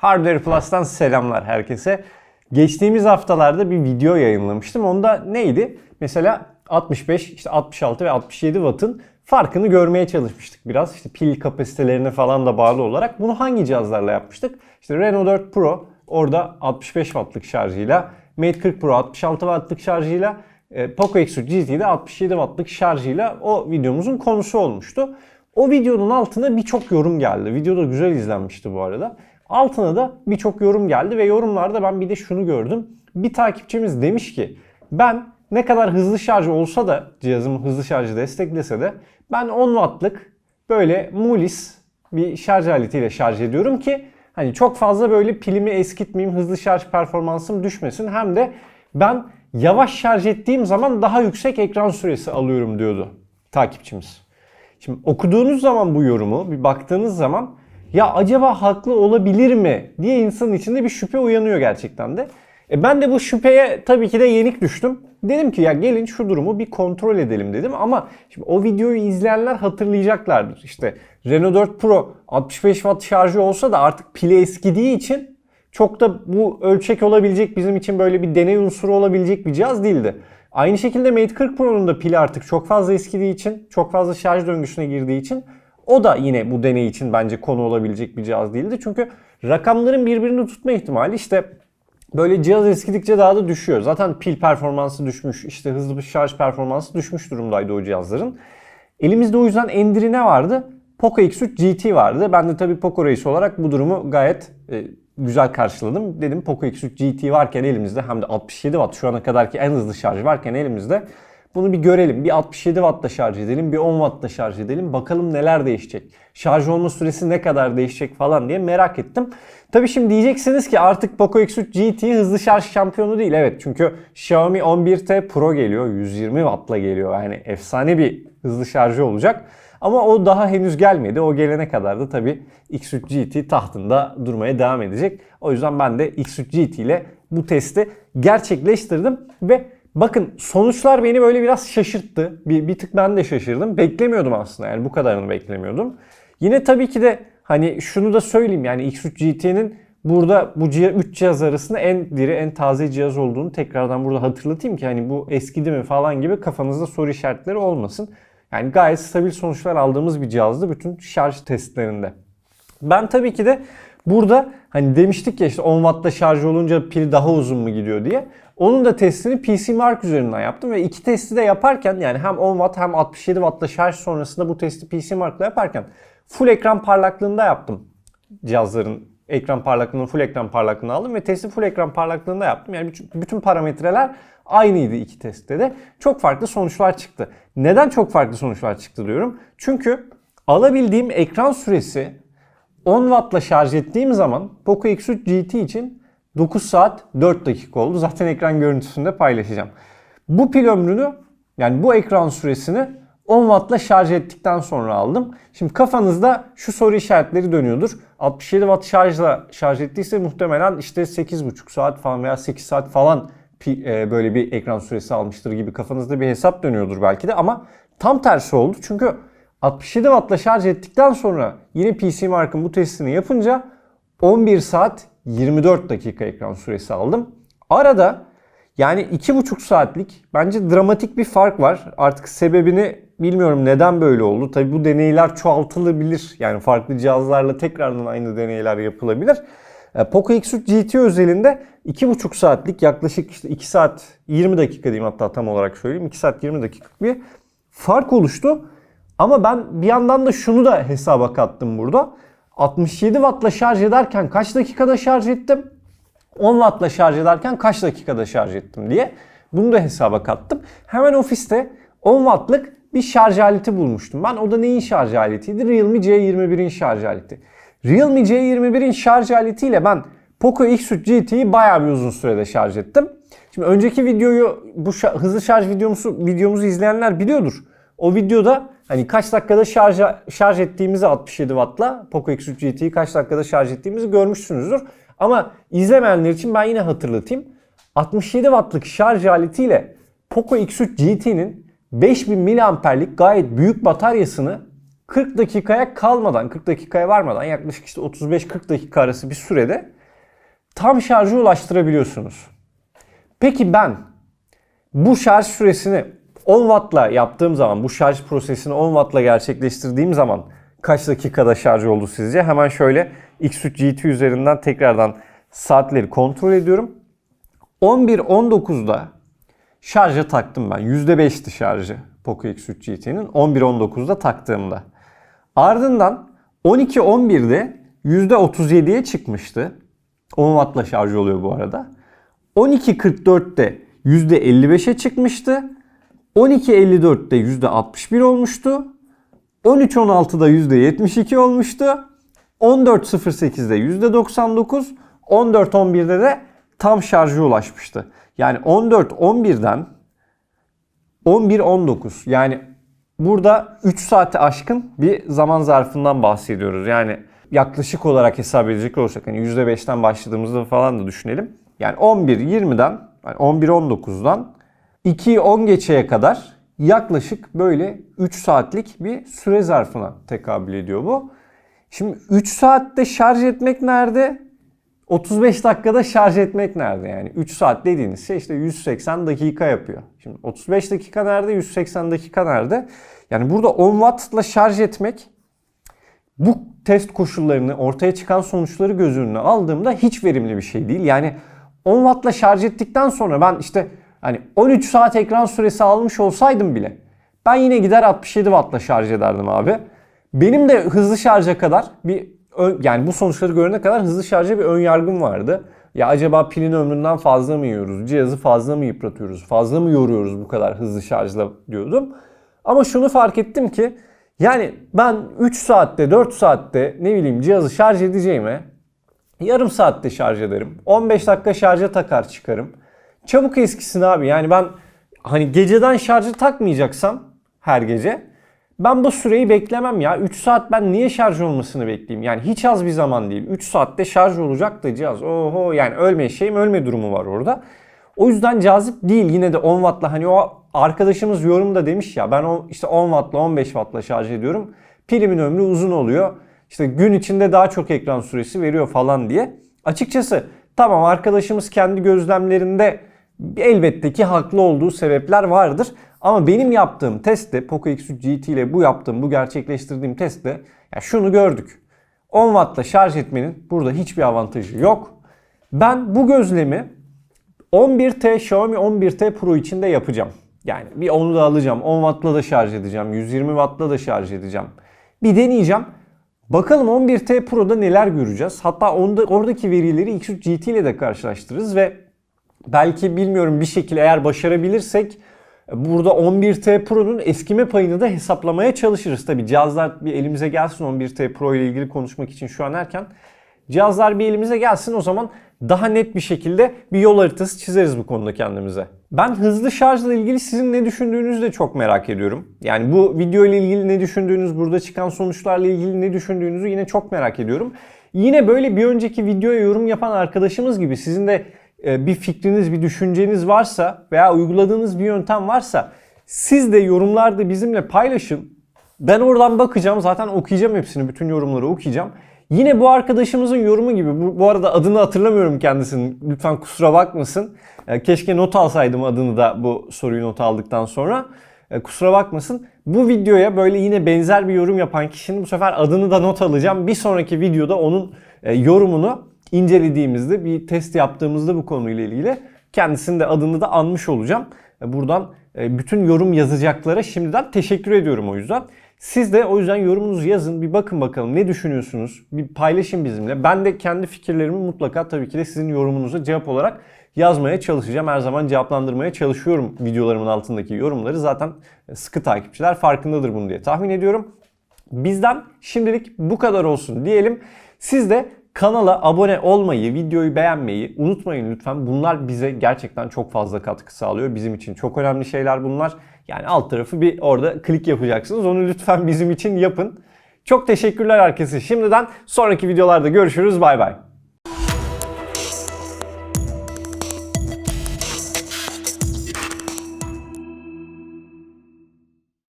Hardware Plus'tan selamlar herkese. Geçtiğimiz haftalarda bir video yayınlamıştım. Onda neydi? Mesela 65, işte 66 ve 67 Watt'ın farkını görmeye çalışmıştık biraz. İşte pil kapasitelerine falan da bağlı olarak. Bunu hangi cihazlarla yapmıştık? İşte Renault 4 Pro orada 65 Watt'lık şarjıyla, Mate 40 Pro 66 Watt'lık şarjıyla, e, Poco X3 GT'de 67 Watt'lık şarjıyla o videomuzun konusu olmuştu. O videonun altına birçok yorum geldi. Video da güzel izlenmişti bu arada. Altına da birçok yorum geldi ve yorumlarda ben bir de şunu gördüm. Bir takipçimiz demiş ki ben ne kadar hızlı şarj olsa da cihazım hızlı şarjı desteklese de ben 10 wattlık böyle Mulis bir şarj aletiyle şarj ediyorum ki hani çok fazla böyle pilimi eskitmeyeyim, hızlı şarj performansım düşmesin. Hem de ben yavaş şarj ettiğim zaman daha yüksek ekran süresi alıyorum diyordu takipçimiz. Şimdi okuduğunuz zaman bu yorumu bir baktığınız zaman ya acaba haklı olabilir mi diye insanın içinde bir şüphe uyanıyor gerçekten de. E ben de bu şüpheye tabii ki de yenik düştüm. Dedim ki ya gelin şu durumu bir kontrol edelim dedim ama şimdi o videoyu izleyenler hatırlayacaklardır. İşte Renault 4 Pro 65 watt şarjı olsa da artık pili eskidiği için çok da bu ölçek olabilecek bizim için böyle bir deney unsuru olabilecek bir cihaz değildi. Aynı şekilde Mate 40 Pro'nun da pili artık çok fazla eskidiği için, çok fazla şarj döngüsüne girdiği için o da yine bu deney için bence konu olabilecek bir cihaz değildi. Çünkü rakamların birbirini tutma ihtimali işte böyle cihaz eskidikçe daha da düşüyor. Zaten pil performansı düşmüş, işte hızlı bir şarj performansı düşmüş durumdaydı o cihazların. Elimizde o yüzden Endri ne vardı? Poco X3 GT vardı. Ben de tabii Poco reisi olarak bu durumu gayet e, güzel karşıladım. Dedim Poco X3 GT varken elimizde hem de 67 Watt şu ana kadarki en hızlı şarj varken elimizde bunu bir görelim. Bir 67 Watt'ta şarj edelim, bir 10 Watt'ta şarj edelim. Bakalım neler değişecek. Şarj olma süresi ne kadar değişecek falan diye merak ettim. Tabii şimdi diyeceksiniz ki artık Poco X3 GT hızlı şarj şampiyonu değil. Evet çünkü Xiaomi 11T Pro geliyor. 120 Watt'la geliyor. Yani efsane bir hızlı şarjı olacak. Ama o daha henüz gelmedi. O gelene kadar da tabii X3 GT tahtında durmaya devam edecek. O yüzden ben de X3 GT ile bu testi gerçekleştirdim ve bakın sonuçlar beni böyle biraz şaşırttı. Bir, bir tık ben de şaşırdım. Beklemiyordum aslında yani bu kadarını beklemiyordum. Yine tabii ki de hani şunu da söyleyeyim yani X3 GT'nin burada bu 3 cihaz arasında en diri, en taze cihaz olduğunu tekrardan burada hatırlatayım ki hani bu eskidi mi falan gibi kafanızda soru işaretleri olmasın. Yani gayet stabil sonuçlar aldığımız bir cihazdı bütün şarj testlerinde. Ben tabii ki de burada hani demiştik ya işte 10 Watt'ta şarj olunca pil daha uzun mu gidiyor diye. Onun da testini PC Mark üzerinden yaptım ve iki testi de yaparken yani hem 10 Watt hem 67 Watt'ta şarj sonrasında bu testi PC Mark'la yaparken full ekran parlaklığında yaptım cihazların ekran parlaklığını full ekran parlaklığını aldım ve testi full ekran parlaklığında yaptım. Yani bütün parametreler aynıydı iki testte de. Çok farklı sonuçlar çıktı. Neden çok farklı sonuçlar çıktı diyorum? Çünkü alabildiğim ekran süresi 10 Watt'la şarj ettiğim zaman Poco X3 GT için 9 saat 4 dakika oldu. Zaten ekran görüntüsünde paylaşacağım. Bu pil ömrünü yani bu ekran süresini 10 Watt'la şarj ettikten sonra aldım. Şimdi kafanızda şu soru işaretleri dönüyordur. 67 Watt şarjla şarj ettiyse muhtemelen işte 8,5 saat falan veya 8 saat falan e, böyle bir ekran süresi almıştır gibi kafanızda bir hesap dönüyordur belki de ama tam tersi oldu. Çünkü 67 Watt'la şarj ettikten sonra yine PC Mark'ın bu testini yapınca 11 saat 24 dakika ekran süresi aldım. Arada yani 2,5 saatlik bence dramatik bir fark var. Artık sebebini bilmiyorum neden böyle oldu. Tabi bu deneyler çoğaltılabilir. Yani farklı cihazlarla tekrardan aynı deneyler yapılabilir. E, Poco X3 GT özelinde 2,5 saatlik yaklaşık işte 2 saat 20 dakika diyeyim hatta tam olarak söyleyeyim. 2 saat 20 dakika bir fark oluştu. Ama ben bir yandan da şunu da hesaba kattım burada. 67 wattla şarj ederken kaç dakikada şarj ettim? 10 wattla şarj ederken kaç dakikada şarj ettim diye. Bunu da hesaba kattım. Hemen ofiste 10 wattlık bir şarj aleti bulmuştum. Ben o da neyin şarj aletiydi? Realme C21'in şarj aleti. Realme C21'in şarj aletiyle ben Poco X3 GT'yi bayağı bir uzun sürede şarj ettim. Şimdi önceki videoyu bu hızlı şarj videomuzu videomuzu izleyenler biliyordur. O videoda hani kaç dakikada şarj şarj ettiğimizi 67 Watt'la Poco X3 GT'yi kaç dakikada şarj ettiğimizi görmüşsünüzdür. Ama izlemeyenler için ben yine hatırlatayım. 67 Watt'lık şarj aletiyle Poco X3 GT'nin 5000 miliamperlik gayet büyük bataryasını 40 dakikaya kalmadan, 40 dakikaya varmadan yaklaşık işte 35-40 dakika arası bir sürede tam şarja ulaştırabiliyorsunuz. Peki ben bu şarj süresini 10 wattla yaptığım zaman, bu şarj prosesini 10 wattla gerçekleştirdiğim zaman kaç dakikada şarj oldu sizce? Hemen şöyle X3 GT üzerinden tekrardan saatleri kontrol ediyorum. 11.19'da şarja taktım ben. %5'ti şarjı Poco X3 GT'nin 11.19'da taktığımda. Ardından 12.11'de %37'ye çıkmıştı. 10 wattla şarj oluyor bu arada. 12.44'te %55'e çıkmıştı. 12.54'te %61 olmuştu. 13.16'da %72 olmuştu. 14.08'de %99, 14.11'de de tam şarja ulaşmıştı. Yani 14.11'den 11.19 yani burada 3 saate aşkın bir zaman zarfından bahsediyoruz. Yani yaklaşık olarak hesap edecek olursak hani %5'ten başladığımızda falan da düşünelim. Yani 11.20'den yani 11.19'dan 2.10 geçeye kadar yaklaşık böyle 3 saatlik bir süre zarfına tekabül ediyor bu. Şimdi 3 saatte şarj etmek nerede? 35 dakikada şarj etmek nerede yani? 3 saat dediğiniz şey işte 180 dakika yapıyor. Şimdi 35 dakika nerede? 180 dakika nerede? Yani burada 10 wattla şarj etmek bu test koşullarını ortaya çıkan sonuçları göz önüne aldığımda hiç verimli bir şey değil. Yani 10 wattla şarj ettikten sonra ben işte hani 13 saat ekran süresi almış olsaydım bile ben yine gider 67 wattla şarj ederdim abi. Benim de hızlı şarja kadar bir ön- yani bu sonuçları görene kadar hızlı şarja bir ön yargım vardı. Ya acaba pilin ömründen fazla mı yiyoruz? Cihazı fazla mı yıpratıyoruz? Fazla mı yoruyoruz bu kadar hızlı şarjla diyordum. Ama şunu fark ettim ki yani ben 3 saatte 4 saatte ne bileyim cihazı şarj edeceğime yarım saatte şarj ederim. 15 dakika şarja takar çıkarım. Çabuk eskisin abi. Yani ben hani geceden şarjı takmayacaksam her gece ben bu süreyi beklemem ya. 3 saat ben niye şarj olmasını bekleyeyim? Yani hiç az bir zaman değil. 3 saatte şarj olacak da cihaz. Oho yani ölme şeyim ölme durumu var orada. O yüzden cazip değil. Yine de 10 wattla hani o arkadaşımız yorumda demiş ya ben o işte 10 wattla 15 wattla şarj ediyorum. Pilimin ömrü uzun oluyor. İşte gün içinde daha çok ekran süresi veriyor falan diye. Açıkçası tamam arkadaşımız kendi gözlemlerinde elbette ki haklı olduğu sebepler vardır. Ama benim yaptığım testte Poco X3 GT ile bu yaptığım, bu gerçekleştirdiğim testte ya şunu gördük. 10 wattla şarj etmenin burada hiçbir avantajı yok. Ben bu gözlemi 11T Xiaomi 11T Pro için de yapacağım. Yani bir onu da alacağım. 10 wattla da şarj edeceğim. 120 wattla da şarj edeceğim. Bir deneyeceğim. Bakalım 11T Pro'da neler göreceğiz. Hatta onda, oradaki verileri X3 GT ile de karşılaştırırız ve belki bilmiyorum bir şekilde eğer başarabilirsek burada 11T Pro'nun eskime payını da hesaplamaya çalışırız. Tabi cihazlar bir elimize gelsin 11T Pro ile ilgili konuşmak için şu an erken. Cihazlar bir elimize gelsin o zaman daha net bir şekilde bir yol haritası çizeriz bu konuda kendimize. Ben hızlı şarjla ilgili sizin ne düşündüğünüzü de çok merak ediyorum. Yani bu video ile ilgili ne düşündüğünüz, burada çıkan sonuçlarla ilgili ne düşündüğünüzü yine çok merak ediyorum. Yine böyle bir önceki videoya yorum yapan arkadaşımız gibi sizin de bir fikriniz, bir düşünceniz varsa veya uyguladığınız bir yöntem varsa siz de yorumlarda bizimle paylaşın. Ben oradan bakacağım zaten okuyacağım hepsini bütün yorumları okuyacağım. Yine bu arkadaşımızın yorumu gibi bu, bu arada adını hatırlamıyorum kendisinin lütfen kusura bakmasın. E, keşke not alsaydım adını da bu soruyu not aldıktan sonra. E, kusura bakmasın. Bu videoya böyle yine benzer bir yorum yapan kişinin bu sefer adını da not alacağım. Bir sonraki videoda onun e, yorumunu incelediğimizde bir test yaptığımızda bu konuyla ilgili kendisinin de adını da anmış olacağım. E, Buradan e, bütün yorum yazacaklara şimdiden teşekkür ediyorum o yüzden. Siz de o yüzden yorumunuzu yazın. Bir bakın bakalım ne düşünüyorsunuz? Bir paylaşın bizimle. Ben de kendi fikirlerimi mutlaka tabii ki de sizin yorumunuza cevap olarak yazmaya çalışacağım. Her zaman cevaplandırmaya çalışıyorum videolarımın altındaki yorumları. Zaten sıkı takipçiler farkındadır bunu diye tahmin ediyorum. Bizden şimdilik bu kadar olsun diyelim. Siz de kanala abone olmayı, videoyu beğenmeyi unutmayın lütfen. Bunlar bize gerçekten çok fazla katkı sağlıyor. Bizim için çok önemli şeyler bunlar. Yani alt tarafı bir orada klik yapacaksınız. Onu lütfen bizim için yapın. Çok teşekkürler herkese. Şimdiden sonraki videolarda görüşürüz. Bay bay.